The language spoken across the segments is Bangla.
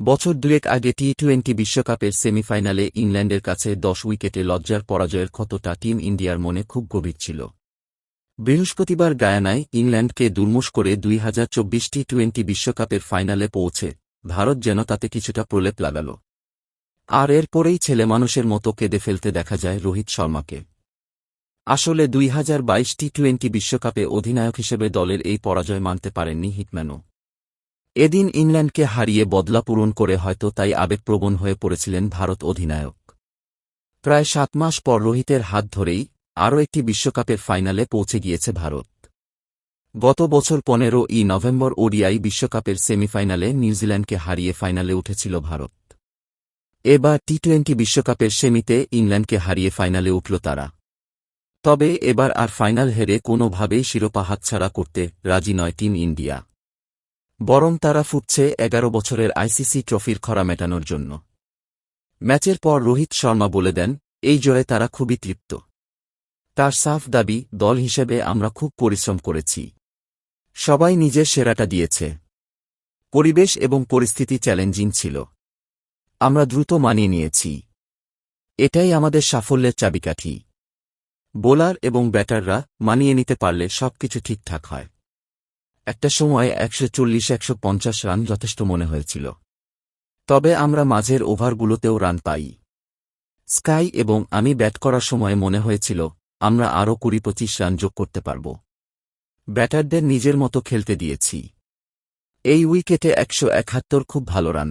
বছর দুয়েক আগে টি টোয়েন্টি বিশ্বকাপের সেমিফাইনালে ইংল্যান্ডের কাছে দশ উইকেটে লজ্জার পরাজয়ের ক্ষতটা টিম ইন্ডিয়ার মনে খুব গভীর ছিল। বৃহস্পতিবার গায়ানায় ইংল্যান্ডকে দুর্মুষ করে দুই হাজার চব্বিশ টি টোয়েন্টি বিশ্বকাপের ফাইনালে পৌঁছে ভারত যেন তাতে কিছুটা প্রলেপ লাগাল। আর এরপরেই ছেলে মানুষের মতো কেঁদে ফেলতে দেখা যায় রোহিত শর্মাকে। আসলে দুই হাজার বাইশ টি টোয়েন্টি বিশ্বকাপে অধিনায়ক হিসেবে দলের এই পরাজয় মানতে পারেননি হিটম্যানও। এদিন ইংল্যান্ডকে হারিয়ে বদলা পূরণ করে হয়তো তাই আবেগপ্রবণ হয়ে পড়েছিলেন ভারত অধিনায়ক। প্রায় সাত মাস পর রোহিতের হাত ধরেই আরও একটি বিশ্বকাপের ফাইনালে পৌঁছে গিয়েছে ভারত। গত বছর পনেরো ই নভেম্বর ওডিআই বিশ্বকাপের সেমিফাইনালে নিউজিল্যান্ডকে হারিয়ে ফাইনালে উঠেছিল ভারত। এবার টি টোয়েন্টি বিশ্বকাপের সেমিতে ইংল্যান্ডকে হারিয়ে ফাইনালে উঠল তারা। তবে এবার আর ফাইনাল হেরে কোনোভাবেই শিরোপা হাতছাড়া করতে রাজি নয় টিম ইন্ডিয়া। বরং তারা ফুটছে এগারো বছরের আইসিসি ট্রফির খরা মেটানোর জন্য। ম্যাচের পর রোহিত শর্মা বলে দেন, এই জয়ে তারা খুবই তৃপ্ত। তার সাফ দাবি, দল হিসেবে আমরা খুব পরিশ্রম করেছি। সবাই নিজের সেরাটা দিয়েছে। পরিবেশ এবং পরিস্থিতি চ্যালেঞ্জিং ছিল। আমরা দ্রুত মানিয়ে নিয়েছি। এটাই আমাদের সাফল্যের চাবিকাঠি। বোলার এবং ব্যাটাররা মানিয়ে নিতে পারলে সবকিছু ঠিকঠাক হয়। একটা সময় একশো চল্লিশ, একশো পঞ্চাশ রান যথেষ্ট মনে হয়েছিল। তবে আমরা মাঝের ওভারগুলোতেও রান পাই। স্কাই এবং আমি ব্যাট করার সময় মনে হয়েছিল, আমরা আরও কুড়ি পঁচিশ রান যোগ করতে পারব। ব্যাটারদের নিজের মতো খেলতে দিয়েছি। এই উইকেটে একশো একাত্তর খুব ভালো রান।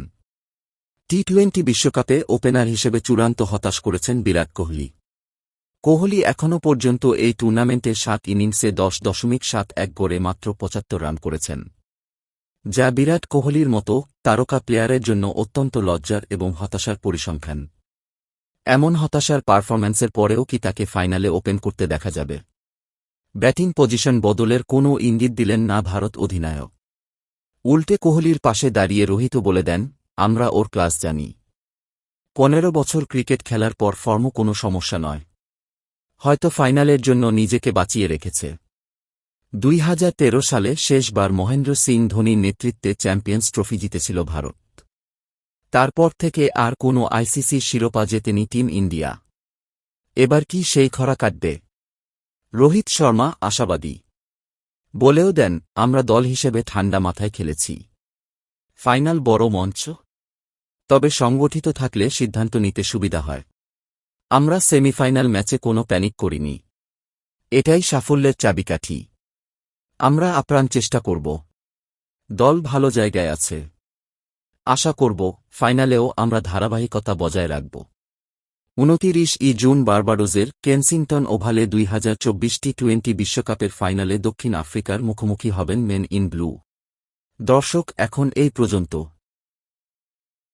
টি টোয়েন্টি বিশ্বকাপে ওপেনার হিসেবে চূড়ান্ত হতাশ করেছেন বিরাট কোহলি। কোহলি এখনও পর্যন্ত এই টুর্নামেন্টে সাত ইনিংসে দশ দশমিক সাত এক গড়ে মাত্র পঁচাত্তর রান করেছেন। যা বিরাট কোহলির মতো তারকা প্লেয়ারের জন্য অত্যন্ত লজ্জার এবং হতাশার পরিসংখ্যান। এমন হতাশার পারফরম্যান্সের পরেও কি তাকে ফাইনালে ওপেন করতে দেখা যাবে? ব্যাটিং পজিশন বদলের কোনো ইঙ্গিত দিলেন না ভারত অধিনায়ক। উল্টে কোহলির পাশে দাঁড়িয়ে রোহিত বলে দেন, আমরা ওর ক্লাস জানি। পনেরো বছর ক্রিকেট খেলার পর ফর্মও কোনো সমস্যা নয়। হয়তো ফাইনালের জন্য নিজেকে বাঁচিয়ে রেখেছে। দুই হাজার তেরো সালে শেষবার মহেন্দ্র সিং ধোনির নেতৃত্বে চ্যাম্পিয়ন্স ট্রফি জিতেছিল ভারত। তারপর থেকে আর কোনো আইসিসির শিরোপা জেতেনি টিম ইন্ডিয়া। এবার কি সেই খরা কাটবে? রোহিত শর্মা আশাবাদী। বলেও দেন, আমরা দল হিসেবে ঠান্ডা মাথায় খেলেছি। ফাইনাল বড় মঞ্চ। তবে সংগঠিত থাকলে সিদ্ধান্ত নিতে সুবিধা হয়। আমরা সেমিফাইনাল ম্যাচে কোনো প্যানিক করিনি। এটাই সাফল্যের চাবিকাঠি। আমরা আপ্রাণ চেষ্টা করব। দল ভালো জায়গায় আছে। আশা করব, ফাইনালেও আমরা ধারাবাহিকতা বজায় রাখব। উনতিরিশ ই জুন বার্বাডোজের কেনসিংটন ওভালে দুই হাজার চব্বিশ টি টোয়েন্টি বিশ্বকাপের ফাইনালে দক্ষিণ আফ্রিকার মুখোমুখি হবেন মেন ইন ব্লু। দর্শক, এখন এই পর্যন্ত।